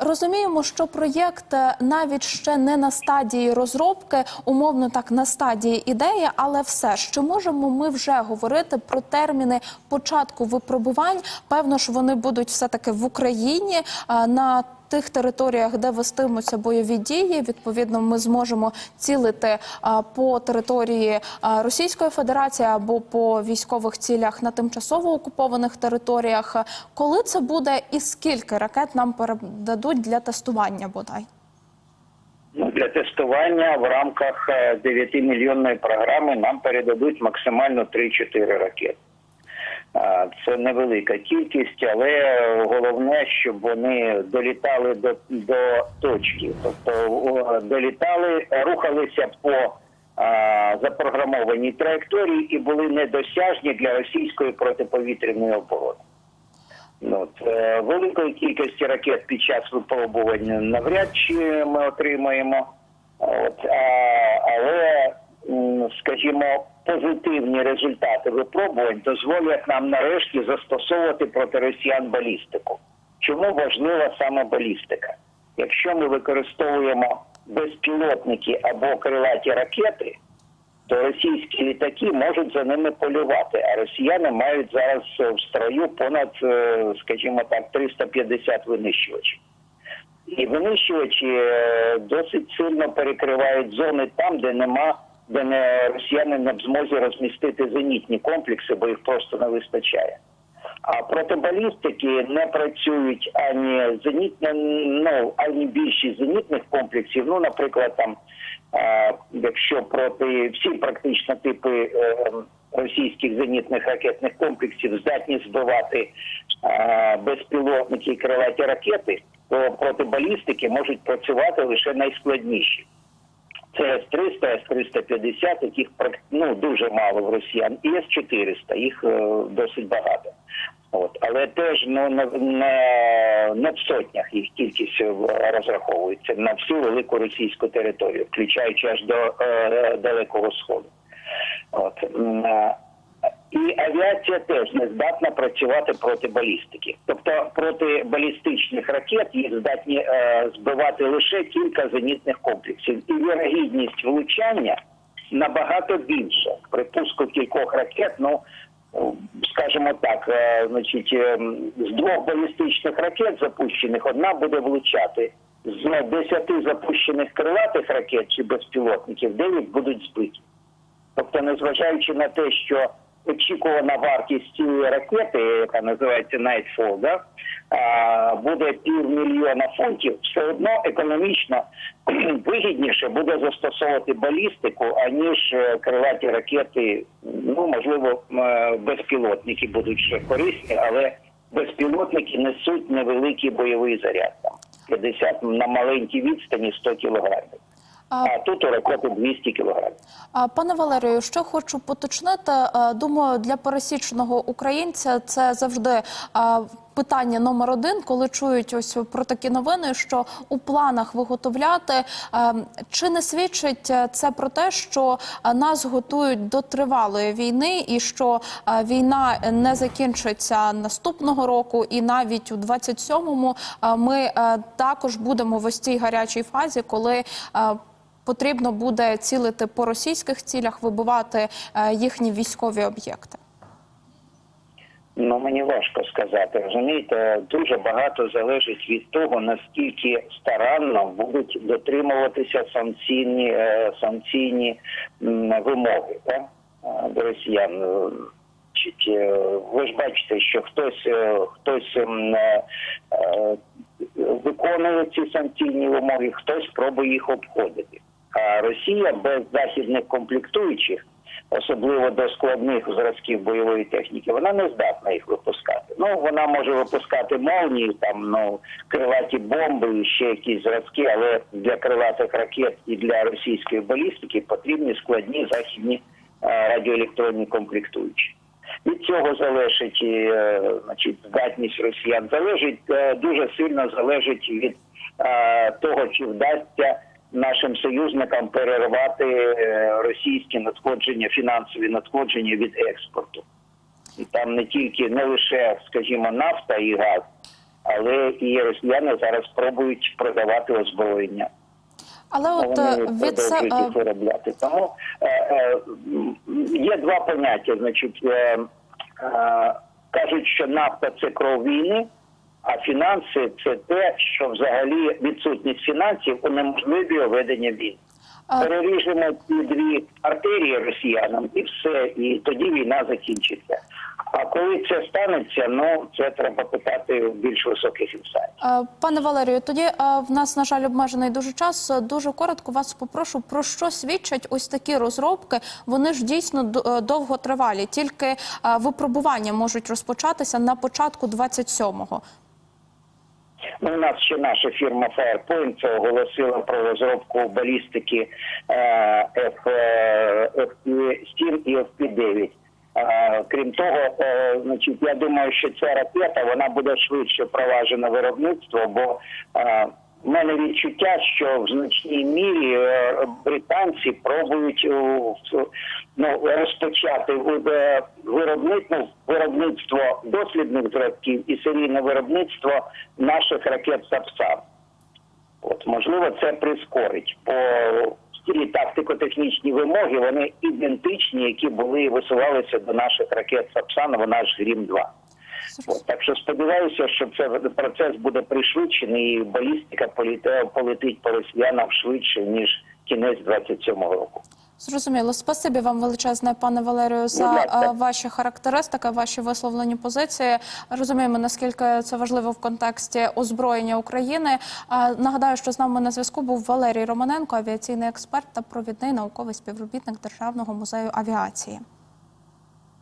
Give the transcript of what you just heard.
Розуміємо, що проєкт е, навіть ще не на стадії розробки, умовно так на стадії ідеї, але все чи можемо ми вже говорити про терміни початку випробувань? Певно ж, вони будуть все таки в Україні а, на тих територіях, де вестимуться бойові дії. Відповідно, ми зможемо цілити по території Російської Федерації або по військових цілях на тимчасово окупованих територіях. Коли це буде і скільки ракет нам передадуть для тестування бодай? Ну, для тестування в рамках 9-мільйонної програми нам передадуть максимально 3-4 ракети. Це невелика кількість, але головне, щоб вони долітали до, до точки, тобто долітали, рухалися по а, запрограмованій траєкторії і були недосяжні для російської протиповітряної оборони. Ну, От, е, великої кількості ракет під час випробування навряд чи ми отримаємо. От, а, але, скажімо, позитивні результати випробувань дозволять нам нарешті застосовувати проти росіян балістику. Чому важлива саме балістика? Якщо ми використовуємо безпілотники або крилаті ракети, то російські літаки можуть за ними полювати, а росіяни мають зараз в строю понад, е, скажімо так, 350 винищувачів. І винищувачі е, досить сильно перекривають зони там, де нема, де не росіяни не в змозі розмістити зенітні комплекси, бо їх просто не вистачає. А проти балістики не працюють ані зенітні, ну ані більшість зенітних комплексів. Ну, наприклад, там, е, якщо проти всі практично типи е, російських зенітних ракетних комплексів здатні збивати е, безпілотники і крилаті ракети, то проти балістики можуть працювати лише найскладніші. Це С-300, С-350, яких ну, дуже мало в росіян, і С-400, їх е, досить багато. От. Але теж ну, на, на, в сотнях їх кількість е, розраховується на всю велику російську територію, включаючи аж до е, Далекого Сходу. От. І авіація теж не здатна працювати проти балістики. Тобто проти балістичних ракет їх здатні е, збивати лише кілька зенітних комплексів. І вірогідність влучання набагато більша. При пуску кількох ракет, ну скажімо так, е, значить, е, з двох балістичних ракет запущених одна буде влучати. З десяти запущених крилатих ракет чи безпілотників дев'ять будуть збиті. Тобто, незважаючи на те, що очікувана вартість цієї ракети, яка називається Nightfall, да, буде півмільйона фунтів, все одно економічно вигідніше буде застосовувати балістику, аніж е, крилаті ракети. Ну можливо, е, безпілотники будуть ще корисні, але безпілотники несуть невеликий бойовий заряд. Там 50 на маленькій відстані 100 кілограмів. А, А тут ракети 200 кілограмів. Пане Валерію, що хочу поточнити, е, думаю, для пересічного українця це завжди питання номер один, коли чують ось про такі новини, що у планах виготовляти. Е, Чи не свідчить е, це про те, що нас готують до тривалої війни, і що війна не закінчиться наступного року, і навіть у 27-му е, ми також будемо в ось цій гарячій фазі, коли потрібно буде цілити по російських цілях, вибивати е, їхні військові об'єкти? Ну мені важко сказати. Розумієте, дуже багато залежить від того, наскільки старанно будуть дотримуватися санкційні е, санкційні вимоги так, е, до росіян. Ви ж бачите, що хтось хтось виконує ці санкційні вимоги, хтось пробує їх обходити. Росія без західних комплектуючих особливо до складних зразків бойової техніки, вона не здатна їх випускати. Ну вона може випускати молнії, там ну крилаті бомби і ще якісь зразки, але для крилатих ракет і для російської балістики потрібні складні західні радіоелектронні комплектуючі. Від цього залежить е, значить, здатність росіян. Залежить е, дуже сильно залежить від того, чи вдасться нашим союзникам перервати е, російські надходження, фінансові надходження від експорту. І там не тільки не лише, скажімо, нафта і газ, але і росіяни зараз пробують продавати озброєння. Але от е, Вони від це їх виробляти. Тому е, е, є два поняття. Значить, е, е, кажуть, що нафта це кров війни, а фінанси це те, що взагалі відсутність фінансів унеможливлює ведення війни. Переріжемо ці дві артерії росіянам, і все, і тоді війна закінчиться. А коли це станеться, ну це треба питати в більш високих. Е, Пане Валерію, тоді в нас на жаль обмежений дуже час. Дуже коротко вас попрошу про що свідчать ось такі розробки. Вони ж дійсно е, довготривалі. Тільки е, випробування можуть розпочатися на початку 27-го. Ну, у нас ще наша фірма Firepoint оголосила про розробку балістики е, F, е, FP-7 і FP-9. Е, Крім того, значить, я думаю, що ця ракета вона буде швидше проважена виробництво, бо в мене відчуття, що в значній мірі е, британці пробують е, ну, розпочати е, виробництво, виробництво дослідних зразків і серійне виробництво наших ракет «Сапсан». От можливо, це прискорить, бо ті тактико-технічні вимоги вони ідентичні, які були і висувалися до наших ракет «Сапсан», вона ж Грім 2 От, так що сподіваюся, що це процес буде пришвидшений, і балістика полетить по росіянам швидше ніж кінець 27-го року. Зрозуміло. Спасибі вам величезне, пане Валерію, за е, ваші характеристики, ваші висловлені позиції. Розуміємо, наскільки це важливо в контексті озброєння України. Е, Нагадаю, що з нами на зв'язку був Валерій Романенко, авіаційний експерт та провідний науковий співробітник Державного музею авіації.